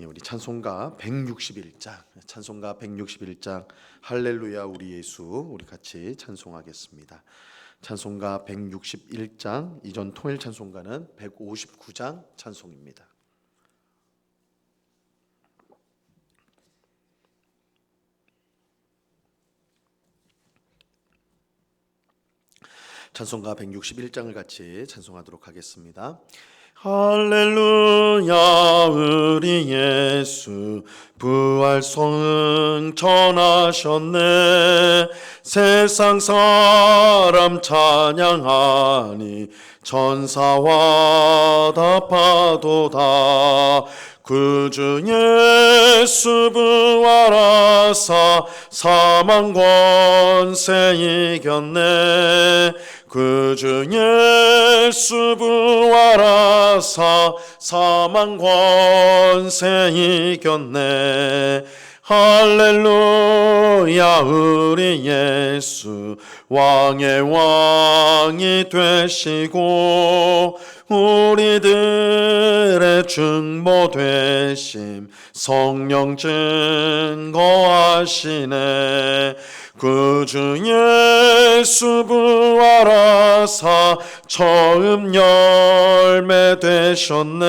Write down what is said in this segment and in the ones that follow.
예, 우리 찬송가 161장, 찬송가 161장 할렐루야 우리 예수 우리 같이 찬송하겠습니다. 찬송가 161장 이전 통일 찬송가는 159장 찬송입니다. 찬송가 161장을 같이 찬송하도록 하겠습니다. 할렐루야 우리 예수. 부활 성천하셨네. 세상 사람 찬양하니 천사와 답하도다. 그주 예수 부활하사 사망 권세 이겼네 그주 예수 부활하사 사망 권세 이겼네. 할렐루야 우리 예수. 왕의 왕이 되시고 우리들의 중보 되심 성령 증거하시네 그주 예수 부활하사 처음 열매 되셨네.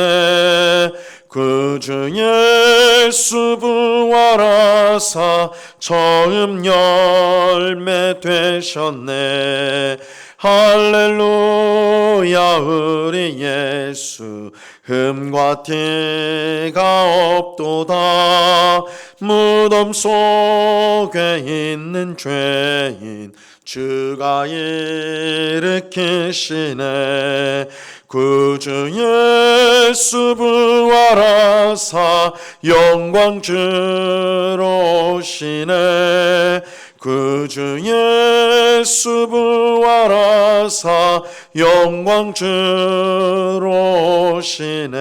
그주 예수 부활하사 처음 열매 되셨네 할렐루야 우리 예수. 흠과 티가 없도다. 무덤 속에 있는 죄인 주가 일으키시네. 구주 예수 부활하사 영광 주로 오시네 구주 예수 부활하사 영광 주로 오시네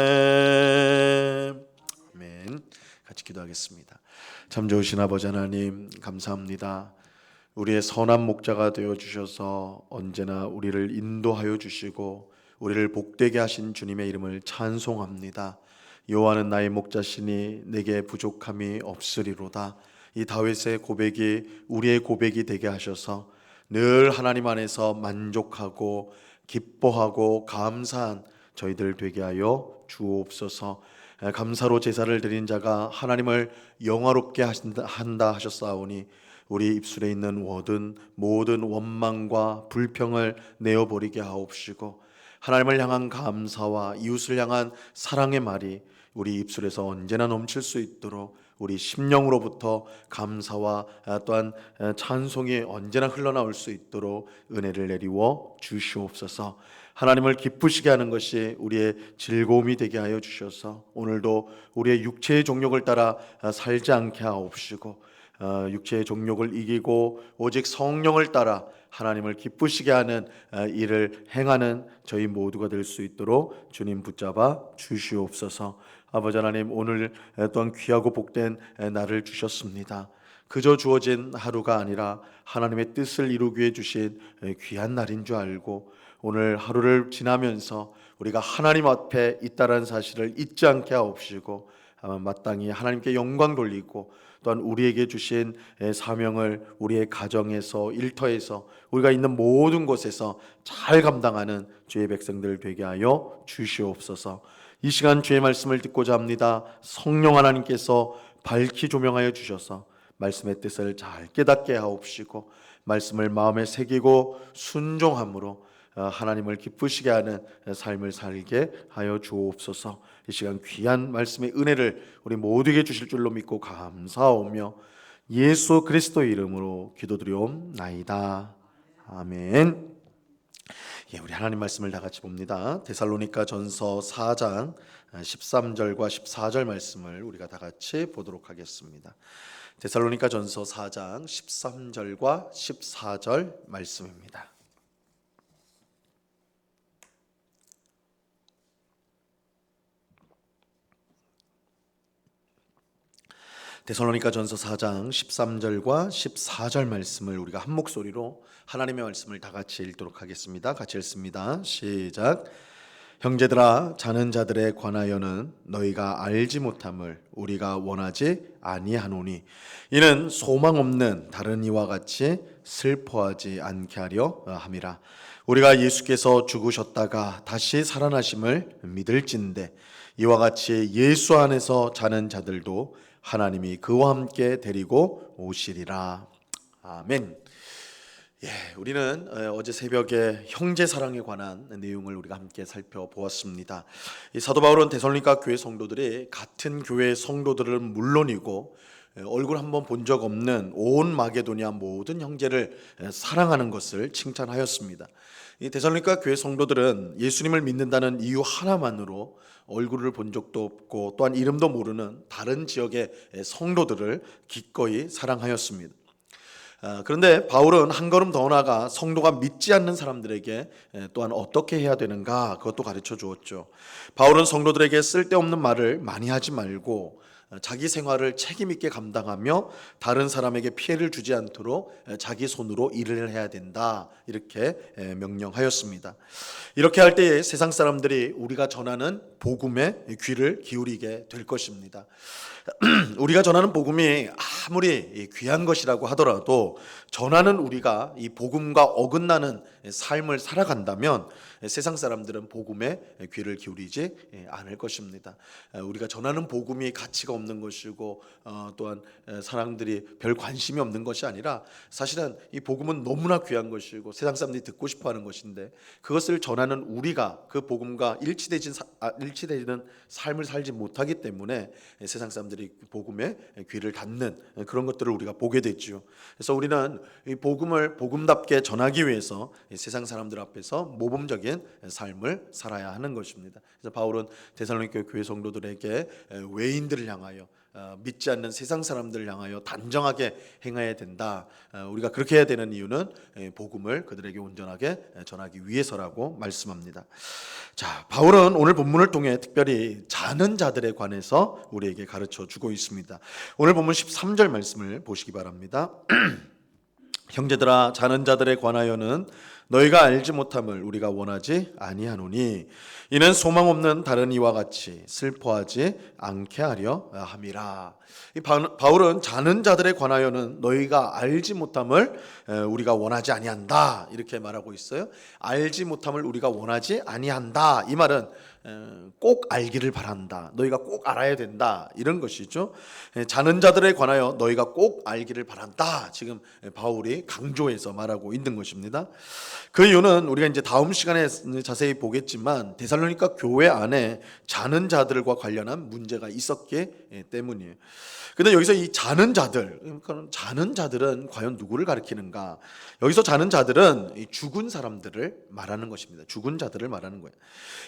아멘 같이 기도하겠습니다 참 좋으신 아버지 하나님 감사합니다 우리의 선한 목자가 되어 주셔서 언제나 우리를 인도하여 주시고 우리를 복되게 하신 주님의 이름을 찬송합니다. 여호와는 나의 목자시니 내게 부족함이 없으리로다. 이 다윗의 고백이 우리의 고백이 되게 하셔서 늘 하나님 안에서 만족하고 기뻐하고 감사한 저희들 되게 하여 주옵소서. 감사로 제사를 드린 자가 하나님을 영화롭게 한다 하셨사오니 우리 입술에 있는 모든 모든 원망과 불평을 내어 버리게 하옵시고 하나님을 향한 감사와 이웃을 향한 사랑의 말이 우리 입술에서 언제나 넘칠 수 있도록 우리 심령으로부터 감사와 또한 찬송이 언제나 흘러나올 수 있도록 은혜를 내리워 주시옵소서. 하나님을 기쁘시게 하는 것이 우리의 즐거움이 되게 하여 주셔서 오늘도 우리의 육체의 종욕을 따라 살지 않게 하옵시고 어, 육체의 종욕을 이기고 오직 성령을 따라 하나님을 기쁘시게 하는 어, 일을 행하는 저희 모두가 될 수 있도록 주님 붙잡아 주시옵소서. 아버지 하나님 오늘 또한 귀하고 복된 날을 주셨습니다. 그저 주어진 하루가 아니라 하나님의 뜻을 이루기 위해 주신 귀한 날인 줄 알고 오늘 하루를 지나면서 우리가 하나님 앞에 있다라는 사실을 잊지 않게 하옵시고 마땅히 하나님께 영광 돌리고 또한 우리에게 주신 사명을 우리의 가정에서 일터에서 우리가 있는 모든 곳에서 잘 감당하는 주의 백성들 되게 하여 주시옵소서. 이 시간 주의 말씀을 듣고자 합니다. 성령 하나님께서 밝히 조명하여 주셔서 말씀의 뜻을 잘 깨닫게 하옵시고 말씀을 마음에 새기고 순종함으로 어, 하나님을 기쁘시게 하는 삶을 살게 하여 주옵소서. 이 시간 귀한 말씀의 은혜를 우리 모두에게 주실 줄로 믿고 감사하오며 예수 그리스도의 이름으로 기도드리옵나이다. 아멘. 예, 우리 하나님 말씀을 다 같이 봅니다. 데살로니가 전서 4장 13절과 14절 말씀을 우리가 다 같이 보도록 하겠습니다. 데살로니가 전서 4장 13절과 14절 말씀입니다. 데살로니가 전서 4장 13절과 14절 말씀을 우리가 한 목소리로 하나님의 말씀을 다 같이 읽도록 하겠습니다. 같이 읽습니다. 시작. 형제들아 자는 자들에 관하여는 너희가 알지 못함을 우리가 원하지 아니하노니 이는 소망 없는 다른 이와 같이 슬퍼하지 않게 하려 함이라 우리가 예수께서 죽으셨다가 다시 살아나심을 믿을진데 이와 같이 예수 안에서 자는 자들도 하나님이 그와 함께 데리고 오시리라. 아멘. 예, 우리는 어, 어제 새벽에 형제 사랑에 관한 내용을 우리가 함께 살펴보았습니다. 이 사도 바울은 데살로니가 교회 성도들이 같은 교회 성도들은 물론이고 예, 얼굴 한번 본 적 없는 온 마게도니아 모든 형제를 예, 사랑하는 것을 칭찬하였습니다. 이 데살로니가 교회 성도들은 예수님을 믿는다는 이유 하나만으로 얼굴을 본 적도 없고 또한 이름도 모르는 다른 지역의 성도들을 기꺼이 사랑하였습니다. 아, 그런데 바울은 한 걸음 더 나아가 성도가 믿지 않는 사람들에게 또한 어떻게 해야 되는가 그것도 가르쳐 주었죠. 바울은 성도들에게 쓸데없는 말을 많이 하지 말고 자기 생활을 책임 있게 감당하며 다른 사람에게 피해를 주지 않도록 자기 손으로 일을 해야 된다 이렇게 명령하였습니다. 이렇게 할 때에 세상 사람들이 우리가 전하는 복음에 귀를 기울이게 될 것입니다. 우리가 전하는 복음이 아무리 귀한 것이라고 하더라도 전하는 우리가 이 복음과 어긋나는 삶을 살아간다면 세상 사람들은 복음에 귀를 기울이지 않을 것입니다. 우리가 전하는 복음이 가치가 없는 것이고 어, 또한 사람들이 별 관심이 없는 것이 아니라 사실은 이 복음은 너무나 귀한 것이고 세상 사람들이 듣고 싶어 하는 것인데 그것을 전하는 우리가 그 복음과 일치되진 아, 일치되는 삶을 살지 못하기 때문에 세상 사람들이 복음에 귀를 닫는 그런 것들을 우리가 보게 됐죠. 그래서 우리는 이 복음을 복음답게 전하기 위해서 세상 사람들 앞에서 모범적인 삶을 살아야 하는 것입니다. 그래서 바울은 데살로니가 교회 성도들에게 외인들을 향하여 어, 믿지 않는 세상 사람들을 향하여 단정하게 행해야 된다. 어, 우리가 그렇게 해야 되는 이유는 복음을 그들에게 온전하게 전하기 위해서라고 말씀합니다. 자, 바울은 오늘 본문을 통해 특별히 자는 자들에 관해서 우리에게 가르쳐 주고 있습니다. 오늘 본문 13절 말씀을 보시기 바랍니다. 형제들아 자는 자들에 관하여는 너희가 알지 못함을 우리가 원하지 아니하노니 이는 소망 없는 다른 이와 같이 슬퍼하지 않게 하려 함이라. 이 바울은 자는 자들에 관하여는 너희가 알지 못함을 우리가 원하지 아니한다 이렇게 말하고 있어요. 알지 못함을 우리가 원하지 아니한다 이 말은 꼭 알기를 바란다. 너희가 꼭 알아야 된다. 이런 것이죠. 자는 자들에 관하여 너희가 꼭 알기를 바란다. 지금 바울이 강조해서 말하고 있는 것입니다. 그 이유는 우리가 이제 다음 시간에 자세히 보겠지만 데살로니가 교회 안에 자는 자들과 관련한 문제가 있었기 때문이에요. 근데 여기서 이 자는 자들, 그러니까 자는 자들은 과연 누구를 가리키는가? 여기서 자는 자들은 죽은 사람들을 말하는 것입니다. 죽은 자들을 말하는 거예요.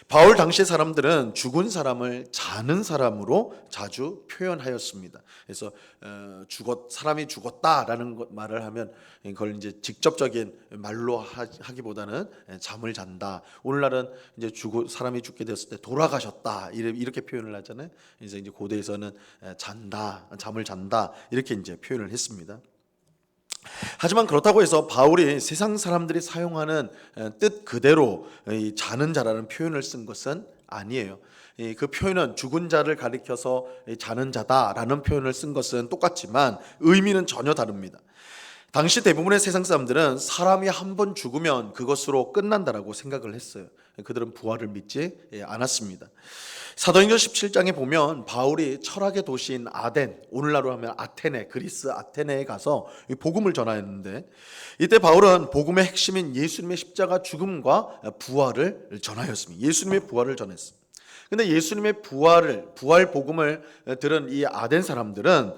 바울 당시 사람들은 죽은 사람을 자는 사람으로 자주 표현하였습니다. 그래서 어, 죽었 사람이 죽었다라는 말을 하면 그걸 이제 직접적인 말로 하기보다는 잠을 잔다. 오늘날은 이제 죽 사람이 죽게 됐을 때 돌아가셨다 이렇게 표현을 하잖아요. 이제 이제 고대에서는 잔다. 잠을 잔다 이렇게 이제 표현을 했습니다. 하지만 그렇다고 해서 바울이 세상 사람들이 사용하는 뜻 그대로 자는 자라는 표현을 쓴 것은 아니에요. 그 표현은 죽은 자를 가리켜서 자는 자다라는 표현을 쓴 것은 똑같지만 의미는 전혀 다릅니다. 당시 대부분의 세상 사람들은 사람이 한 번 죽으면 그것으로 끝난다라고 생각을 했어요. 그들은 부활을 믿지 예, 않았습니다. 사도행전 17장에 보면 바울이 철학의 도시인 아덴, 오늘날로 하면 아테네, 그리스 아테네에 가서 이 복음을 전하였는데 이때 바울은 복음의 핵심인 예수님의 십자가 죽음과 부활을 전하였습니다. 예수님의 부활을 전했습니다. 근데 예수님의 부활을 부활 복음을 들은 이 아덴 사람들은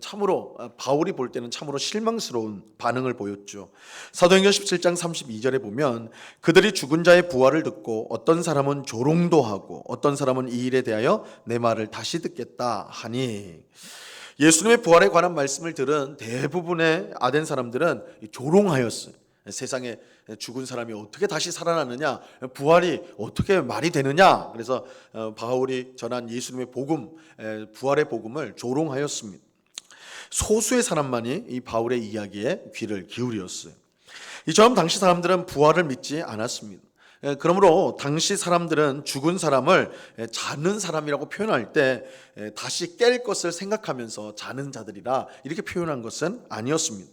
참으로 바울이 볼 때는 참으로 실망스러운 반응을 보였죠. 사도행전 17장 32절에 보면 그들이 죽은 자의 부활을 듣고 어떤 사람은 조롱도 하고 어떤 사람은 이 일에 대하여 내 말을 다시 듣겠다 하니 예수님의 부활에 관한 말씀을 들은 대부분의 아덴 사람들은 조롱하였어요. 세상에 죽은 사람이 어떻게 다시 살아나느냐, 부활이 어떻게 말이 되느냐. 그래서 어, 바울이 전한 예수님의 복음, 에, 부활의 복음을 조롱하였습니다. 소수의 사람만이 이 바울의 이야기에 귀를 기울였어요. 이처럼 당시 사람들은 부활을 믿지 않았습니다. 에, 그러므로 당시 사람들은 죽은 사람을 에, 자는 사람이라고 표현할 때 에, 다시 깰 것을 생각하면서 자는 자들이라 이렇게 표현한 것은 아니었습니다.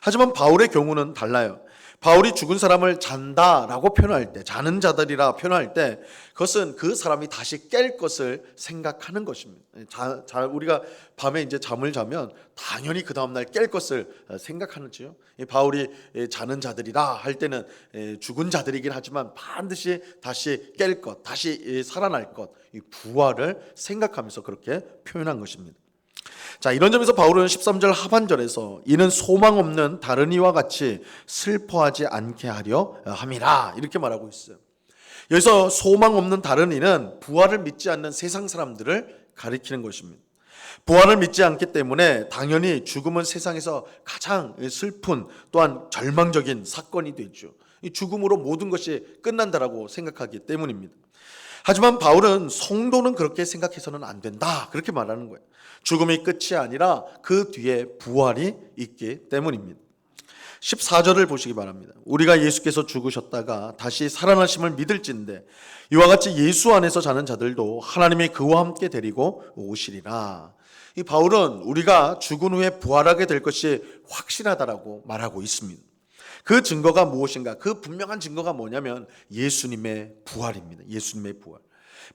하지만 바울의 경우는 달라요. 바울이 죽은 사람을 잔다라고 표현할 때, 자는 자들이라 표현할 때, 그것은 그 사람이 다시 깰 것을 생각하는 것입니다. 자, 자, 우리가 밤에 이제 잠을 자면 당연히 그 다음날 깰 것을 생각하는지요. 바울이 자는 자들이라 할 때는 죽은 자들이긴 하지만 반드시 다시 깰 것, 다시 살아날 것, 이 부활을 생각하면서 그렇게 표현한 것입니다. 자, 이런 점에서 바울은 13절 하반절에서 이는 소망 없는 다른 이와 같이 슬퍼하지 않게 하려 함이라 이렇게 말하고 있어요. 여기서 소망 없는 다른 이는 부활을 믿지 않는 세상 사람들을 가리키는 것입니다. 부활을 믿지 않기 때문에 당연히 죽음은 세상에서 가장 슬픈 또한 절망적인 사건이 되죠. 이 죽음으로 모든 것이 끝난다라고 생각하기 때문입니다. 하지만 바울은 성도는 그렇게 생각해서는 안 된다. 그렇게 말하는 거예요. 죽음이 끝이 아니라 그 뒤에 부활이 있기 때문입니다. 14절을 보시기 바랍니다. 우리가 예수께서 죽으셨다가 다시 살아나심을 믿을진데 이와 같이 예수 안에서 자는 자들도 하나님이 그와 함께 데리고 오시리라. 이 바울은 우리가 죽은 후에 부활하게 될 것이 확실하다라고 말하고 있습니다. 그 증거가 무엇인가? 그 분명한 증거가 뭐냐면 예수님의 부활입니다. 예수님의 부활.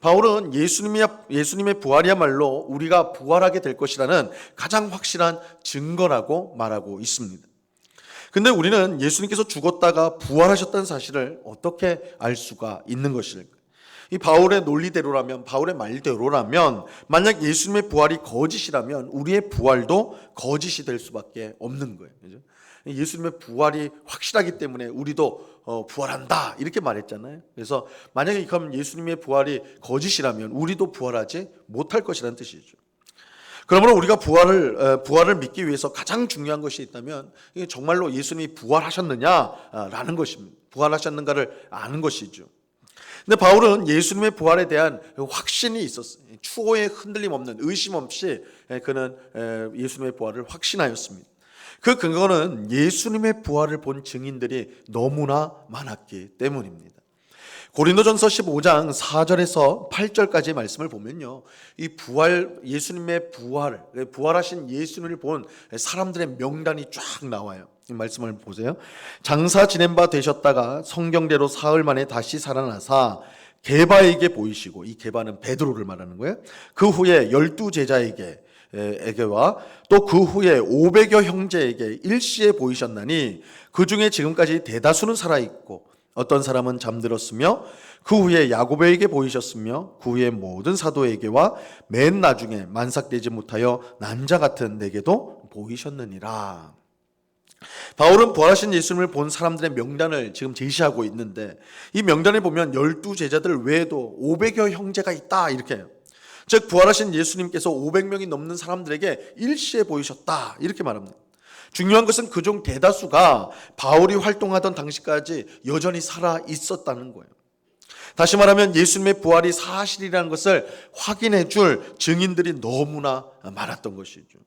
바울은 예수님의, 예수님의 부활이야말로 우리가 부활하게 될 것이라는 가장 확실한 증거라고 말하고 있습니다. 근데 우리는 예수님께서 죽었다가 부활하셨다는 사실을 어떻게 알 수가 있는 것일까? 이 바울의 논리대로라면, 바울의 말대로라면, 만약 예수님의 부활이 거짓이라면 우리의 부활도 거짓이 될 수밖에 없는 거예요. 그죠? 예수님의 부활이 확실하기 때문에 우리도 어, 부활한다 이렇게 말했잖아요. 그래서 만약에 그럼 예수님의 부활이 거짓이라면 우리도 부활하지 못할 것이라는 뜻이죠. 그러므로 우리가 부활을 어, 부활을 믿기 위해서 가장 중요한 것이 있다면 정말로 예수님이 부활하셨느냐라는 것입니다. 부활하셨는가를 아는 것이죠. 근데 바울은 예수님의 부활에 대한 확신이 있었어요. 추호의 흔들림 없는 의심 없이 그는 예수님의 부활을 확신하였습니다. 그 근거는 예수님의 부활을 본 증인들이 너무나 많았기 때문입니다. 고린도전서 15장 4절에서 8절까지의 말씀을 보면요. 이 부활 예수님의 부활 부활하신 예수님을 본 사람들의 명단이 쫙 나와요. 이 말씀을 보세요. 장사 지낸 바 되셨다가 성경대로 사흘 만에 다시 살아나사 게바에게 보이시고 이 게바는 베드로를 말하는 거예요. 그 후에 열두 제자에게 에게와 또 그 후에 500여 형제에게 일시에 보이셨나니 그 중에 지금까지 대다수는 살아 있고 어떤 사람은 잠들었으며 그 후에 야고보에게 보이셨으며 그 후에 모든 사도에게와 맨 나중에 만삭되지 못하여 난자 같은 내게도 보이셨느니라. 바울은 부활하신 예수님을 본 사람들의 명단을 지금 제시하고 있는데 이 명단에 보면 열두 제자들 외에도 500여 형제가 있다 이렇게. 즉 부활하신 예수님께서 500명이 넘는 사람들에게 일시에 보이셨다 이렇게 말합니다. 중요한 것은 그중 대다수가 바울이 활동하던 당시까지 여전히 살아 있었다는 거예요. 다시 말하면 예수님의 부활이 사실이라는 것을 확인해 줄 증인들이 너무나 많았던 것이죠.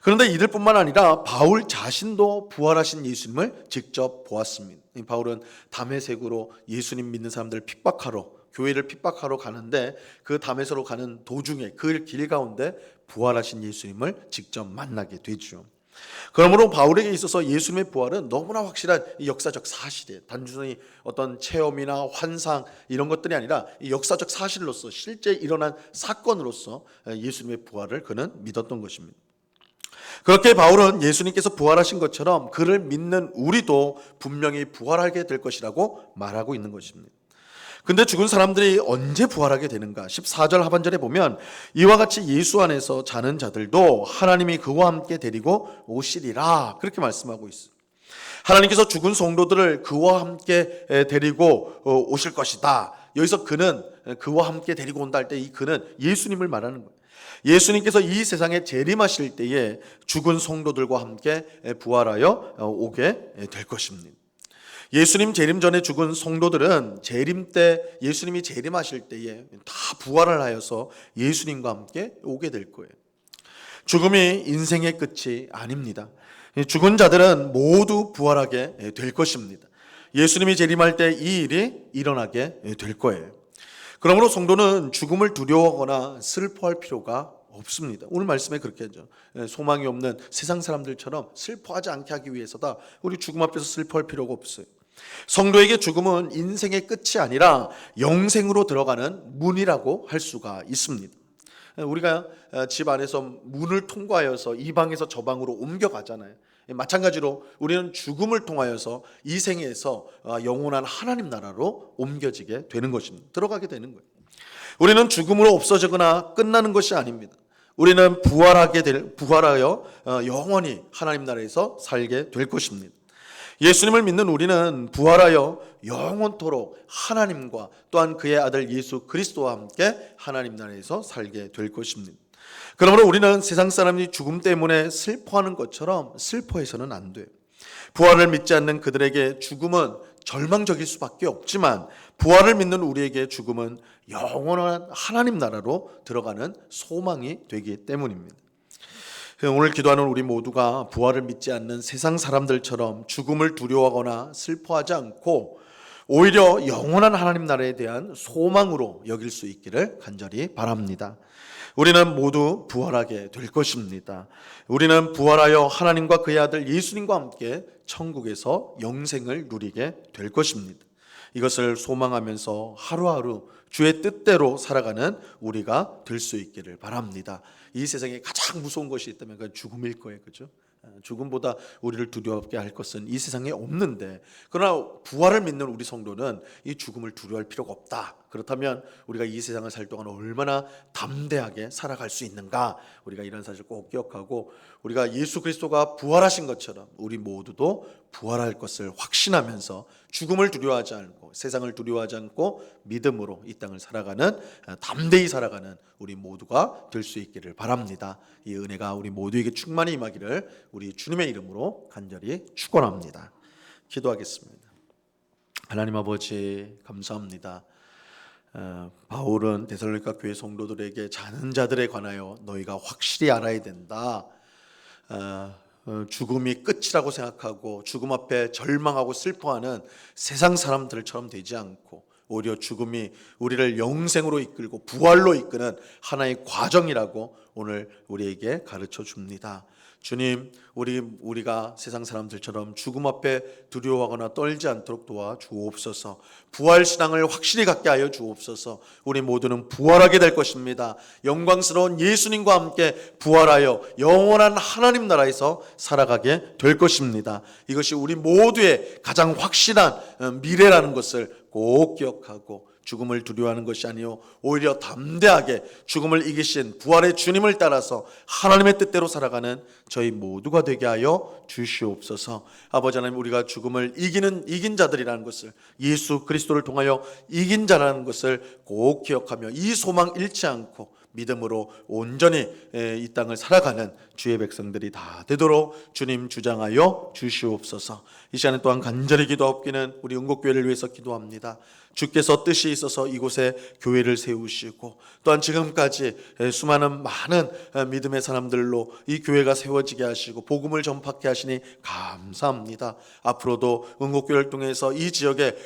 그런데 이들뿐만 아니라 바울 자신도 부활하신 예수님을 직접 보았습니다. 바울은 담에색으로 예수님 믿는 사람들을 핍박하러 교회를 핍박하러 가는데 그 담에서로 가는 도중에 그 길 가운데 부활하신 예수님을 직접 만나게 되죠. 그러므로 바울에게 있어서 예수님의 부활은 너무나 확실한 이 역사적 사실이에요. 단순히 어떤 체험이나 환상 이런 것들이 아니라 이 역사적 사실로서 실제 일어난 사건으로서 예수님의 부활을 그는 믿었던 것입니다. 그렇게 바울은 예수님께서 부활하신 것처럼 그를 믿는 우리도 분명히 부활하게 될 것이라고 말하고 있는 것입니다. 근데 죽은 사람들이 언제 부활하게 되는가? 14절 하반절에 보면 이와 같이 예수 안에서 자는 자들도 하나님이 그와 함께 데리고 오시리라. 그렇게 말씀하고 있어요. 하나님께서 죽은 성도들을 그와 함께 데리고 어, 오실 것이다. 여기서 그는 그와 함께 데리고 온다 할 때 이 그는 예수님을 말하는 거예요. 예수님께서 이 세상에 재림하실 때에 죽은 성도들과 함께 부활하여 어, 오게 될 것입니다. 예수님 재림 전에 죽은 성도들은 재림 때 예수님이 재림하실 때에 다 부활을 하여서 예수님과 함께 오게 될 거예요. 죽음이 인생의 끝이 아닙니다. 죽은 자들은 모두 부활하게 될 것입니다. 예수님이 재림할 때 이 일이 일어나게 될 거예요. 그러므로 성도는 죽음을 두려워하거나 슬퍼할 필요가 없습니다. 오늘 말씀에 그렇게 하죠. 소망이 없는 세상 사람들처럼 슬퍼하지 않게 하기 위해서다. 우리 죽음 앞에서 슬퍼할 필요가 없어요. 성도에게 죽음은 인생의 끝이 아니라 영생으로 들어가는 문이라고 할 수가 있습니다. 우리가 집 안에서 문을 통과하여서 이 방에서 저 방으로 옮겨가잖아요. 마찬가지로 우리는 죽음을 통하여서 이 생에서 영원한 하나님 나라로 옮겨지게 되는 것입니다. 들어가게 되는 거예요. 우리는 죽음으로 없어지거나 끝나는 것이 아닙니다. 우리는 부활하게 될 부활하여 영원히 하나님 나라에서 살게 될 것입니다. 예수님을 믿는 우리는 부활하여 영원토록 하나님과 또한 그의 아들 예수 그리스도와 함께 하나님 나라에서 살게 될 것입니다. 그러므로 우리는 세상 사람이 죽음 때문에 슬퍼하는 것처럼 슬퍼해서는 안 돼요. 부활을 믿지 않는 그들에게 죽음은 절망적일 수밖에 없지만 부활을 믿는 우리에게 죽음은 영원한 하나님 나라로 들어가는 소망이 되기 때문입니다. 오늘 기도하는 우리 모두가 부활을 믿지 않는 세상 사람들처럼 죽음을 두려워하거나 슬퍼하지 않고 오히려 영원한 하나님 나라에 대한 소망으로 여길 수 있기를 간절히 바랍니다. 우리는 모두 부활하게 될 것입니다. 우리는 부활하여 하나님과 그의 아들 예수님과 함께 천국에서 영생을 누리게 될 것입니다. 이것을 소망하면서 하루하루 주의 뜻대로 살아가는 우리가 될 수 있기를 바랍니다. 이 세상에 가장 무서운 것이 있다면 그 죽음일 거예요. 그죠? 죽음보다 우리를 두려워하게 할 것은 이 세상에 없는데 그러나 부활을 믿는 우리 성도는 이 죽음을 두려워할 필요가 없다. 그렇다면 우리가 이 세상을 살 동안 얼마나 담대하게 살아갈 수 있는가? 우리가 이런 사실 꼭 기억하고 우리가 예수 그리스도가 부활하신 것처럼 우리 모두도 부활할 것을 확신하면서 죽음을 두려워하지 않고 세상을 두려워하지 않고 믿음으로 이 땅을 살아가는 담대히 살아가는 우리 모두가 될 수 있기를 바랍니다. 이 은혜가 우리 모두에게 충만히 임하기를 우리 주님의 이름으로 간절히 축원합니다. 기도하겠습니다. 하나님 아버지 감사합니다. 어, 바울은 데살로니가 교회 성도들에게 자는 자들에 관하여 너희가 확실히 알아야 된다. 어, 어, 죽음이 끝이라고 생각하고 죽음 앞에 절망하고 슬퍼하는 세상 사람들처럼 되지 않고 오히려 죽음이 우리를 영생으로 이끌고 부활로 이끄는 하나의 과정이라고 오늘 우리에게 가르쳐 줍니다. 주님, 우리 우리가 세상 사람들처럼 죽음 앞에 두려워하거나 떨지 않도록 도와 주옵소서. 부활 신앙을 확실히 갖게 하여 주옵소서. 우리 모두는 부활하게 될 것입니다. 영광스러운 예수님과 함께 부활하여 영원한 하나님 나라에서 살아가게 될 것입니다. 이것이 우리 모두의 가장 확실한 어, 미래라는 것을 꼭 기억하고 죽음을 두려워하는 것이 아니요 오히려 담대하게 죽음을 이기신 부활의 주님을 따라서 하나님의 뜻대로 살아가는 저희 모두가 되게 하여 주시옵소서. 아버지 하나님 우리가 죽음을 이기는 이긴 자들이라는 것을 예수 그리스도를 통하여 이긴 자라는 것을 꼭 기억하며 이 소망 잃지 않고 믿음으로 온전히 이 땅을 살아가는 주의 백성들이 다 되도록 주님 주장하여 주시옵소서. 이 시간에 또한 간절히 기도하옵기는 우리 응곡교회를 위해서 기도합니다. 주께서 뜻이 있어서 이곳에 교회를 세우시고 또한 지금까지 수많은 많은 믿음의 사람들로 이 교회가 세워지게 하시고 복음을 전파케 하시니 감사합니다. 앞으로도 응곡교회를 통해서 이 지역에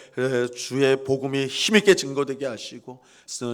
주의 복음이 힘있게 증거되게 하시고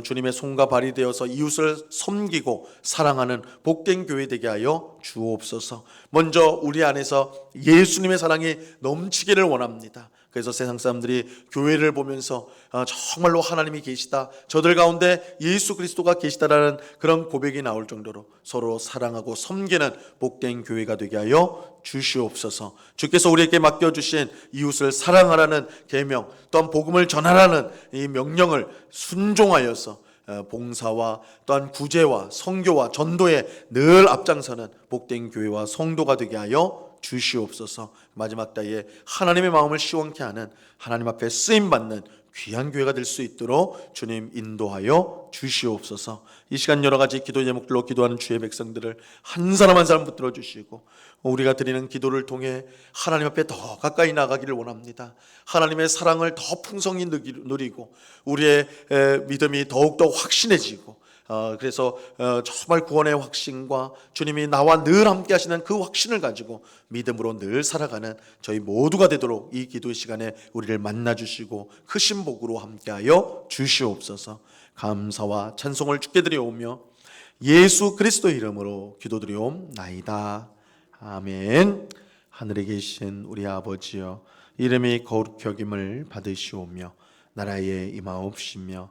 주님의 손과 발이 되어서 이웃을 섬기고 사랑하는 복된 교회 되게 하여 주옵소서. 먼저 우리 안에서 예수님의 사랑이 넘치기를 원합니다. 그래서 세상 사람들이 교회를 보면서 아, 정말로 하나님이 계시다. 저들 가운데 예수 그리스도가 계시다라는 그런 고백이 나올 정도로 서로 사랑하고 섬기는 복된 교회가 되게 하여 주시옵소서. 주께서 우리에게 맡겨 주신 이웃을 사랑하라는 계명, 또한 복음을 전하라는 이 명령을 순종하여서 어, 봉사와 또한 구제와 성교와 전도에 늘 앞장서는 복된 교회와 성도가 되게 하여 주시옵소서. 마지막 때에 하나님의 마음을 시원케 하는 하나님 앞에 쓰임 받는 귀한 교회가 될 수 있도록 주님 인도하여 주시옵소서. 이 시간 여러 가지 기도 제목들로 기도하는 주의 백성들을 한 사람 한 사람 붙들어 주시고 우리가 드리는 기도를 통해 하나님 앞에 더 가까이 나가기를 원합니다. 하나님의 사랑을 더 풍성히 누리고 우리의 믿음이 더욱더 확신해지고 어, 그래서 어, 정말 구원의 확신과 주님이 나와 늘 함께 하시는 그 확신을 가지고 믿음으로 늘 살아가는 저희 모두가 되도록 이 기도 시간에 우리를 만나 주시고 크신 복으로 함께하여 주시옵소서. 감사와 찬송을 주께 드려오며 예수 그리스도 이름으로 기도드리옵나이다. 아멘. 하늘에 계신 우리 아버지여 이름이 거룩 여김을 받으시오며 나라에 임하옵시며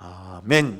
아멘.